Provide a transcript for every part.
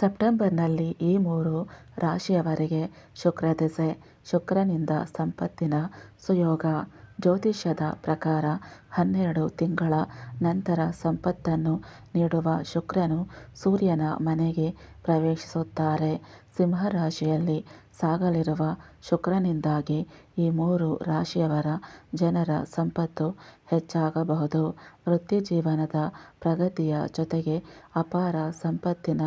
ಸೆಪ್ಟೆಂಬರ್ನಲ್ಲಿ ಈ ಮೂರು ರಾಶಿಯವರಿಗೆ ಶುಕ್ರದೆಸೆ ಶುಕ್ರನಿಂದ ಸಂಪತ್ತಿನ ಸುಯೋಗ. ಜ್ಯೋತಿಷ್ಯದ ಪ್ರಕಾರ ಹನ್ನೆರಡು ತಿಂಗಳ ನಂತರ ಸಂಪತ್ತನ್ನು ನೀಡುವ ಶುಕ್ರನು ಸೂರ್ಯನ ಮನೆಗೆ ಪ್ರವೇಶಿಸುತ್ತಾರೆ. ಸಿಂಹರಾಶಿಯಲ್ಲಿ ಸಾಗಲಿರುವ ಶುಕ್ರನಿಂದಾಗಿ ಈ ಮೂರು ರಾಶಿಯವರ ಜನರ ಸಂಪತ್ತು ಹೆಚ್ಚಾಗಬಹುದು. ವೃತ್ತಿಜೀವನದ ಪ್ರಗತಿಯ ಜೊತೆಗೆ ಅಪಾರ ಸಂಪತ್ತಿನ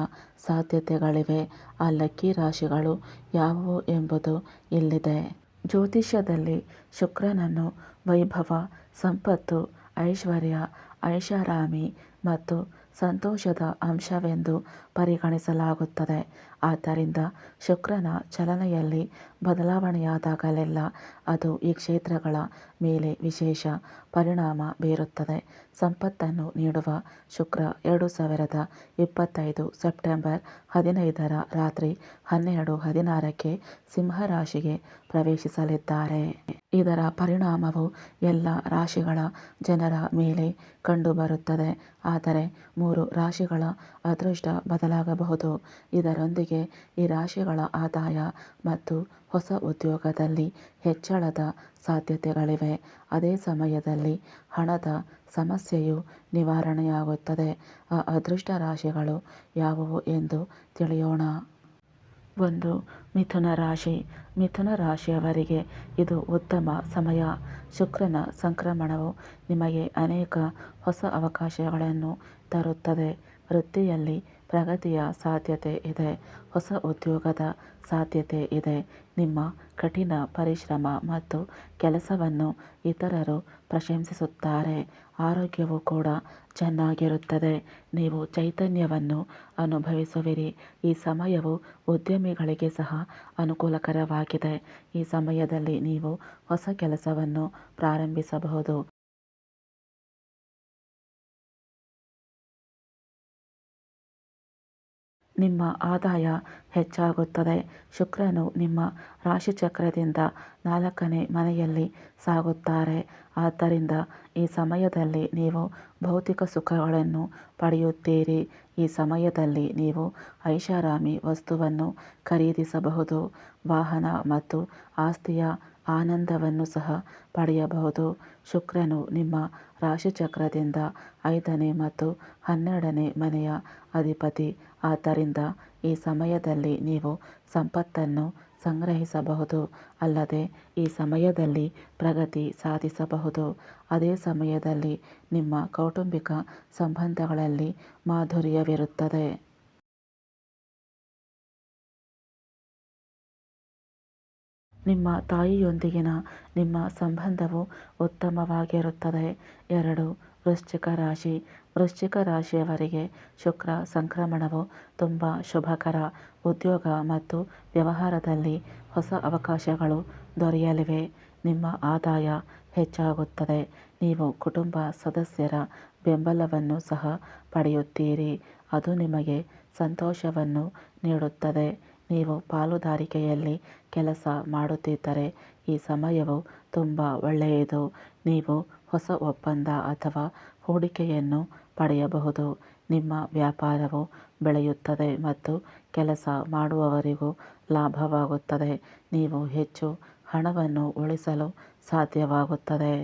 ಸಾಧ್ಯತೆಗಳಿವೆ. ಆ ಲಕ್ಕಿ ರಾಶಿಗಳು ಯಾವುವು ಎಂಬುದು ಇಲ್ಲಿದೆ. ಜ್ಯೋತಿಷ್ಯದಲ್ಲಿ ಶುಕ್ರನನ್ನು ವೈಭವ, ಸಂಪತ್ತು, ಐಶ್ವರ್ಯ, ಐಷಾರಾಮಿ ಮತ್ತು ಸಂತೋಷದ ಅಂಶವೆಂದು ಪರಿಗಣಿಸಲಾಗುತ್ತದೆ. ಆದ್ದರಿಂದ ಶುಕ್ರನ ಚಲನೆಯಲ್ಲಿ ಬದಲಾವಣೆಯಾದಾಗಲೆಲ್ಲ ಅದು ಈ ಕ್ಷೇತ್ರಗಳ ಮೇಲೆ ವಿಶೇಷ ಪರಿಣಾಮ ಬೀರುತ್ತದೆ. ಸಂಪತ್ತನ್ನು ನೀಡುವ ಶುಕ್ರ ಎರಡು ಸಾವಿರದ ಇಪ್ಪತ್ತೈದು ಸೆಪ್ಟೆಂಬರ್ ಹದಿನೈದರ ರಾತ್ರಿ ಹನ್ನೆರಡು ಹದಿನಾರಕ್ಕೆ ಸಿಂಹರಾಶಿಗೆ ಪ್ರವೇಶಿಸಲಿದ್ದಾರೆ. ಇದರ ಪರಿಣಾಮವು ಎಲ್ಲ ರಾಶಿಗಳ ಜನರ ಮೇಲೆ ಕಂಡುಬರುತ್ತದೆ. ಆದರೆ ಮೂರು ರಾಶಿಗಳ ಅದೃಷ್ಟ ಬದಲಾಗಬಹುದು. ಇದರೊಂದಿಗೆ ಈ ರಾಶಿಗಳ ಆದಾಯ ಮತ್ತು ಹೊಸ ಉದ್ಯೋಗದಲ್ಲಿ ಹೆಚ್ಚಳದ ಸಾಧ್ಯತೆಗಳಿವೆ. ಅದೇ ಸಮಯದಲ್ಲಿ ಹಣದ ಸಮಸ್ಯೆಯು ನಿವಾರಣೆಯಾಗುತ್ತದೆ. ಆ ಅದೃಷ್ಟ ರಾಶಿಗಳು ಯಾವುವು ಎಂದು ತಿಳಿಯೋಣ. ಒಂದು ಮಿಥುನ ರಾಶಿ. ಮಿಥುನ ರಾಶಿಯವರಿಗೆ ಇದು ಉತ್ತಮ ಸಮಯ. ಶುಕ್ರನ ಸಂಕ್ರಮಣವು ನಿಮಗೆ ಅನೇಕ ಹೊಸ ಅವಕಾಶಗಳನ್ನು ತರುತ್ತದೆ. ವೃತ್ತಿಯಲ್ಲಿ ಪ್ರಗತಿಯ ಸಾಧ್ಯತೆ ಇದೆ. ಹೊಸ ಉದ್ಯೋಗದ ಸಾಧ್ಯತೆ ಇದೆ. ನಿಮ್ಮ ಕಠಿಣ ಪರಿಶ್ರಮ ಮತ್ತು ಕೆಲಸವನ್ನು ಇತರರು ಪ್ರಶಂಸಿಸುತ್ತಾರೆ. ಆರೋಗ್ಯವು ಕೂಡ ಚೆನ್ನಾಗಿರುತ್ತದೆ. ನೀವು ಚೈತನ್ಯವನ್ನು ಅನುಭವಿಸುವಿರಿ. ಈ ಸಮಯವು ಉದ್ಯಮಿಗಳಿಗೆ ಸಹ ಅನುಕೂಲಕರವಾಗಿದೆ. ಈ ಸಮಯದಲ್ಲಿ ನೀವು ಹೊಸ ಕೆಲಸವನ್ನು ಪ್ರಾರಂಭಿಸಬಹುದು. ನಿಮ್ಮ ಆದಾಯ ಹೆಚ್ಚಾಗುತ್ತದೆ. ಶುಕ್ರನು ನಿಮ್ಮ ರಾಶಿಚಕ್ರದಿಂದ ನಾಲ್ಕನೇ ಮನೆಯಲ್ಲಿ ಸಾಗುತ್ತಾರೆ. ಆದ್ದರಿಂದ ಈ ಸಮಯದಲ್ಲಿ ನೀವು ಭೌತಿಕ ಸುಖಗಳನ್ನು ಪಡೆಯುತ್ತೀರಿ. ಈ ಸಮಯದಲ್ಲಿ ನೀವು ಐಷಾರಾಮಿ ವಸ್ತುವನ್ನು ಖರೀದಿಸಬಹುದು. ವಾಹನ ಮತ್ತು ಆಸ್ತಿಯ ಆನಂದವನ್ನು ಸಹ ಪಡೆಯಬಹುದು. ಶುಕ್ರನು ನಿಮ್ಮ ರಾಶಿಚಕ್ರದಿಂದ ಐದನೇ ಮತ್ತು ಹನ್ನೆರಡನೇ ಮನೆಯ ಅಧಿಪತಿ. ಆದ್ದರಿಂದ ಈ ಸಮಯದಲ್ಲಿ ನೀವು ಸಂಪತ್ತನ್ನು ಸಂಗ್ರಹಿಸಬಹುದು. ಅಲ್ಲದೆ ಈ ಸಮಯದಲ್ಲಿ ಪ್ರಗತಿ ಸಾಧಿಸಬಹುದು. ಅದೇ ಸಮಯದಲ್ಲಿ ನಿಮ್ಮ ಕೌಟುಂಬಿಕ ಸಂಬಂಧಗಳಲ್ಲಿ ಮಾಧುರ್ಯವಿರುತ್ತದೆ. ನಿಮ್ಮ ತಾಯಿಯೊಂದಿಗಿನ ನಿಮ್ಮ ಸಂಬಂಧವು ಉತ್ತಮವಾಗಿರುತ್ತದೆ. ಎರಡು, ವೃಶ್ಚಿಕ ರಾಶಿ. ವೃಶ್ಚಿಕ ರಾಶಿಯವರಿಗೆ ಶುಕ್ರ ಸಂಕ್ರಮಣವು ತುಂಬ ಶುಭಕರ. ಉದ್ಯೋಗ ಮತ್ತು ವ್ಯವಹಾರದಲ್ಲಿ ಹೊಸ ಅವಕಾಶಗಳು ದೊರೆಯಲಿವೆ. ನಿಮ್ಮ ಆದಾಯ ಹೆಚ್ಚಾಗುತ್ತದೆ. ನೀವು ಕುಟುಂಬ ಸದಸ್ಯರ ಬೆಂಬಲವನ್ನು ಸಹ ಪಡೆಯುತ್ತೀರಿ. ಅದು ನಿಮಗೆ ಸಂತೋಷವನ್ನು ನೀಡುತ್ತದೆ. ನೀವು ಪಾಲುದಾರಿಕೆಯಲ್ಲಿ ಕೆಲಸ ಮಾಡುತ್ತಿದ್ದರೆ ಈ ಸಮಯವು ತುಂಬ ಒಳ್ಳೆಯದು. ನೀವು ಹೊಸ ಒಪ್ಪಂದ ಅಥವಾ ಹೂಡಿಕೆಯನ್ನು ಪಡೆಯಬಹುದು. ನಿಮ್ಮ ವ್ಯಾಪಾರವು ಬೆಳೆಯುತ್ತದೆ ಮತ್ತು ಕೆಲಸ ಮಾಡುವವರಿಗೂ ಲಾಭವಾಗುತ್ತದೆ. ನೀವು ಹೆಚ್ಚು ಹಣವನ್ನು ಉಳಿಸಲು ಸಾಧ್ಯವಾಗುತ್ತದೆ.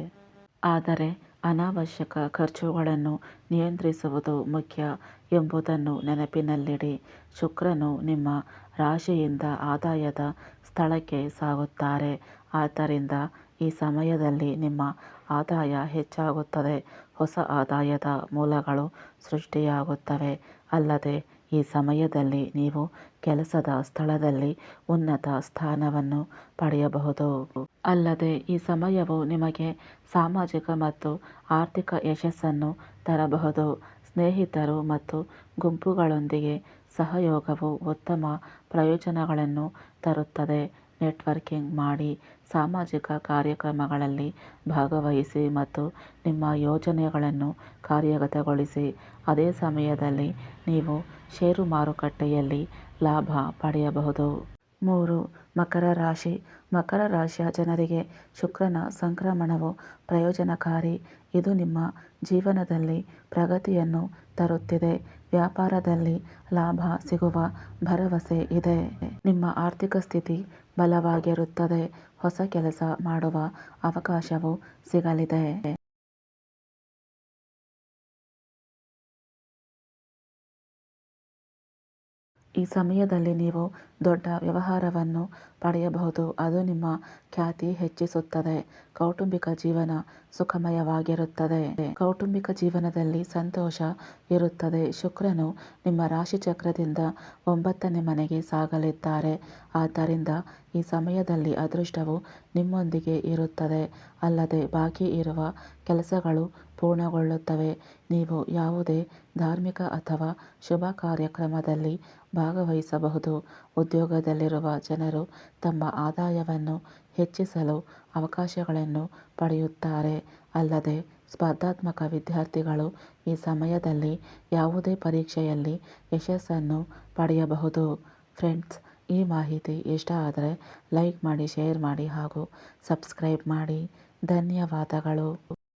ಆದರೆ ಅನಾವಶ್ಯಕ ಖರ್ಚುಗಳನ್ನು ನಿಯಂತ್ರಿಸುವುದು ಮುಖ್ಯ ಎಂಬುದನ್ನು ನೆನಪಿನಲ್ಲಿಡಿ. ಶುಕ್ರನು ನಿಮ್ಮ ರಾಶಿಯಿಂದ ಆದಾಯದ ಸ್ಥಳಕ್ಕೆ ಸಾಗುತ್ತಾರೆ. ಆದ್ದರಿಂದ ಈ ಸಮಯದಲ್ಲಿ ನಿಮ್ಮ ಆದಾಯ ಹೆಚ್ಚಾಗುತ್ತದೆ. ಹೊಸ ಆದಾಯದ ಮೂಲಗಳು ಸೃಷ್ಟಿಯಾಗುತ್ತವೆ. ಅಲ್ಲದೆ ಈ ಸಮಯದಲ್ಲಿ ನೀವು ಕೆಲಸದ ಸ್ಥಳದಲ್ಲಿ ಉನ್ನತ ಸ್ಥಾನವನ್ನು ಪಡೆಯಬಹುದು. ಅಲ್ಲದೆ ಈ ಸಮಯವು ನಿಮಗೆ ಸಾಮಾಜಿಕ ಮತ್ತು ಆರ್ಥಿಕ ಯಶಸ್ಸನ್ನು ತರಬಹುದು. ಸ್ನೇಹಿತರು ಮತ್ತು ಗುಂಪುಗಳೊಂದಿಗೆ ಸಹಯೋಗವು ಉತ್ತಮ ಪ್ರಯೋಜನಗಳನ್ನು ತರುತ್ತದೆ. ನೆಟ್ವರ್ಕಿಂಗ್ ಮಾಡಿ ಸಾಮಾಜಿಕ ಕಾರ್ಯಕ್ರಮಗಳಲ್ಲಿ ಭಾಗವಹಿಸಿ ಮತ್ತು ನಿಮ್ಮ ಯೋಜನೆಗಳನ್ನು ಕಾರ್ಯಗತಗೊಳಿಸಿ. ಅದೇ ಸಮಯದಲ್ಲಿ ನೀವು ಷೇರು ಮಾರುಕಟ್ಟೆಯಲ್ಲಿ ಲಾಭ ಪಡೆಯಬಹುದು. ಮೂರು, ಮಕರ ರಾಶಿ. ಮಕರ ರಾಶಿಯ ಜನರಿಗೆ ಶುಕ್ರನ ಸಂಕ್ರಮಣವು ಪ್ರಯೋಜನಕಾರಿ. ಇದು ನಿಮ್ಮ ಜೀವನದಲ್ಲಿ ಪ್ರಗತಿಯನ್ನು ತರುತ್ತಿದೆ. ವ್ಯಾಪಾರದಲ್ಲಿ ಲಾಭ ಸಿಗುವ ಭರವಸೆ ಇದೆ. ನಿಮ್ಮ ಆರ್ಥಿಕ ಸ್ಥಿತಿ ಬಲವಾಗಿರುತ್ತದೆ. ಹೊಸ ಕೆಲಸ ಮಾಡುವ ಅವಕಾಶವು ಸಿಗಲಿದೆ. ಈ ಸಮಯದಲ್ಲಿ ನೀವು ದೊಡ್ಡ ವ್ಯವಹಾರವನ್ನು ಪಡೆಯಬಹುದು. ಅದು ನಿಮ್ಮ ಖ್ಯಾತಿ ಹೆಚ್ಚಿಸುತ್ತದೆ. ಕೌಟುಂಬಿಕ ಜೀವನ ಸುಖಮಯವಾಗಿರುತ್ತದೆ. ಕೌಟುಂಬಿಕ ಜೀವನದಲ್ಲಿ ಸಂತೋಷ ಇರುತ್ತದೆ. ಶುಕ್ರನು ನಿಮ್ಮ ರಾಶಿ ಚಕ್ರದಿಂದ ಒಂಬತ್ತನೇ ಮನೆಗೆ ಸಾಗಲಿದ್ದಾರೆ. ಆದ್ದರಿಂದ ಈ ಸಮಯದಲ್ಲಿ ಅದೃಷ್ಟವು ನಿಮ್ಮೊಂದಿಗೆ ಇರುತ್ತದೆ. ಅಲ್ಲದೆ ಬಾಕಿ ಇರುವ ಕೆಲಸಗಳು ಪೂರ್ಣಗೊಳ್ಳುತ್ತವೆ. ನೀವು ಯಾವುದೇ ಧಾರ್ಮಿಕ ಅಥವಾ ಶುಭ ಕಾರ್ಯಕ್ರಮದಲ್ಲಿ ಭಾಗವಹಿಸಬಹುದು. ಉದ್ಯೋಗದಲ್ಲಿರುವ ಜನರು ತಮ್ಮ ಆದಾಯವನ್ನು ಹೆಚ್ಚಿಸಲು ಅವಕಾಶಗಳನ್ನು ಪಡೆಯುತ್ತಾರೆ. ಅಲ್ಲದೆ, ಸ್ಪರ್ಧಾತ್ಮಕ ವಿದ್ಯಾರ್ಥಿಗಳು ಈ ಸಮಯದಲ್ಲಿ ಯಾವುದೇ ಪರೀಕ್ಷೆಯಲ್ಲಿ ಯಶಸ್ಸನ್ನು ಪಡೆಯಬಹುದು. ಫ್ರೆಂಡ್ಸ್, ಈ ಮಾಹಿತಿ ಇಷ್ಟ ಆದರೆ ಲೈಕ್ ಮಾಡಿ, ಶೇರ್ ಮಾಡಿ ಹಾಗೂ ಸಬ್ಸ್ಕ್ರೈಬ್ ಮಾಡಿ. ಧನ್ಯವಾದಗಳು.